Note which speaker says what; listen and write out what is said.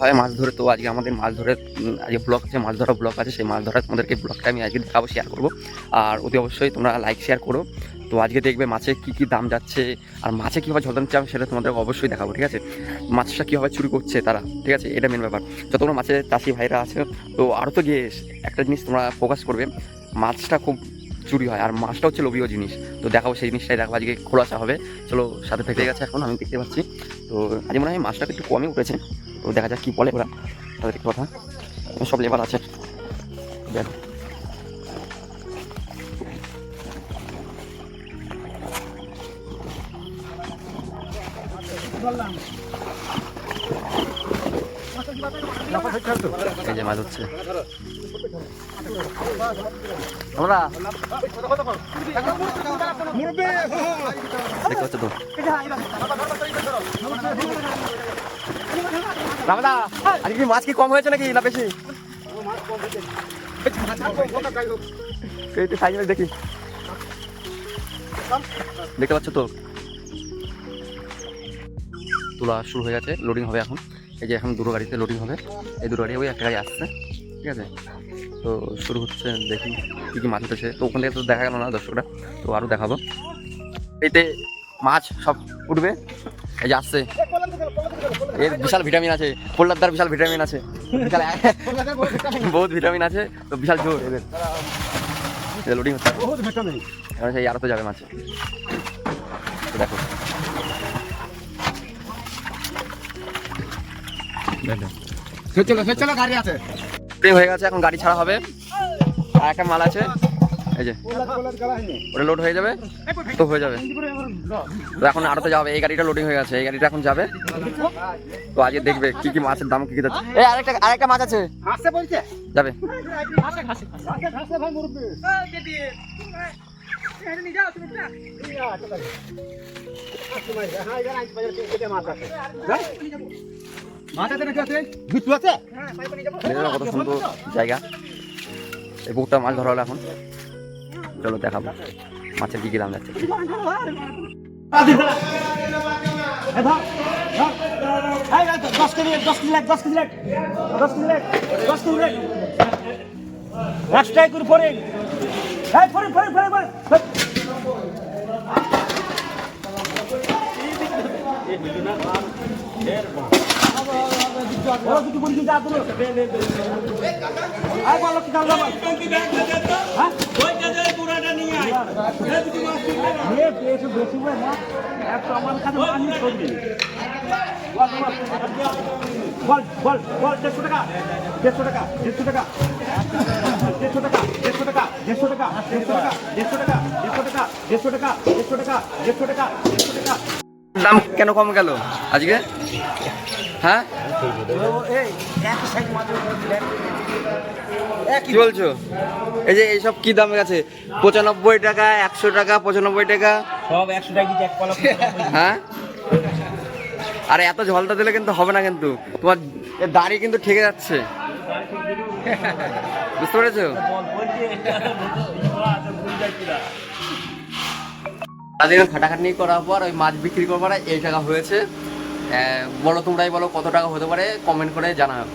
Speaker 1: হয় মাছ ধরে, তো আজকে আমাদের মাছ ধরে আজকে ব্লগ আছে, মাছ ধরা ব্লগ আছে, সেই মাছ ধরা তোমাদেরকে ব্লগটা আমি আজকে দেখাবো শেয়ার করব। আর অতি অবশ্যই তোমরা লাইক শেয়ার করো। তো আজকে দেখবে মাছে কী কী দাম যাচ্ছে, আর মাছে কীভাবে ঝলদান আমি সেটা তোমাদের অবশ্যই দেখাবো, ঠিক আছে? মাছটা কীভাবে চুরি করছে তারা, ঠিক আছে? এটা মেন ব্যাপার। যতগুলো মাছের চাষি ভাইরা আছে, তো আরও তো গিয়ে একটা জিনিস তোমরা ফোকাস করবে, মাছটা খুব চুরি হয়, আর মাছটা হচ্ছে লোভীয় জিনিস। তো দেখাবো সেই জিনিসটাই দেখাবো, আজকে খোলাসা হবে। চলো সাথে থেকে গেছে এখন, আমি দেখতে পাচ্ছি। তো আজ মনে হয় মাছটা একটু কমই উঠেছে। তো দেখা যাক কী বলে ওরা। তাদের কথা। সব লেবার আছে। দেখ। হচ্ছে দেখতে পাচ্ছ তো? রামদা আজকে মাছ কি কম হয়েছে নাকি না বেশি? সাইকেলে দেখি। দেখতে পাচ্ছ তো? তোলা শুরু হয়ে গেছে লোডিং হবে এখন। এই যে এখন দুটো গাড়িতে লোডিং হবে। এই দুটো গাড়ি ওই একটা গাড়ি আসছে, ঠিক আছে? তো শুরু হচ্ছে, দেখি কী কী মাছ উঠেছে। তো ওখান থেকে তো দেখা গেল না দর্শকরা, তো আরও দেখাবো। এতে মাছ সব উঠবে। এই আসছে। এর বিশাল ভিটামিন আছে পোল্লাদার বিশাল ভিটামিন আছে। বিশাল বহুত ভিটামিন আছে তো বিশাল জোর এদের। লোডিং হচ্ছে। এবার সেই আরও তো যাবে মাছ। দেখো।
Speaker 2: চলো চলো গাড়ি আছে।
Speaker 1: হয়ে গেছে এখন গাড়ি ছাড়া হবে। আর একটা মাল আছে। এই যে। ওটা লোড হয়ে যাবে? তো হয়ে যাবে। তো এখন আরও তো যাবে। এই গাড়িটা লোডিং হয়ে গেছে। এই গাড়িটা এখন যাবে। তো আজকে দেখবে কি কি মাছের দাম কি কি যাচ্ছে। এই আরেকটা আরেকটা মাছ আছে।
Speaker 2: আসছে বলছে?
Speaker 1: যাবে। কত সুন্দর জায়গা। এই বুকটা মাছ ধরা হলো এখন। চলো দেখাবো। মাছের কি দাম যাচ্ছে?
Speaker 2: রাস্তায় করে পরে পরে পরে পরে পরে ওরা দুটো বলছি যা তুমি আর বলো কি দাম দেড়শো টাকা দেড়শো টাকা দেড়শো টাকা দেড়শো টাকা দেড়শো টাকা দেড়শো টাকা দেড়শো টাকা দেড়শো টাকা দেড়শো টাকা দেড়শো টাকা দেড়শো টাকা দেড়শো টাকা
Speaker 1: দাম কেন কম গেল আজকে হ্যাঁ কি বলছো? এই যে এইসব কি দাম গেছে পঁচানব্বই টাকা একশো টাকা পঁচানব্বই টাকা?
Speaker 2: সব একশো টাকা
Speaker 1: হ্যাঁ? আরে এত ঝলটা দিলে কিন্তু হবে না কিন্তু। তোমার এ দাড়ি কিন্তু ঠেকে যাচ্ছে। বুঝতে পেরেছ? তাদের খাটাখাটনি করার পর ওই মাছ বিক্রি করবার এই টাকা হয়েছে। বলো তোমরাই বলো কত টাকা হতে পারে কমেন্ট করে জানাও।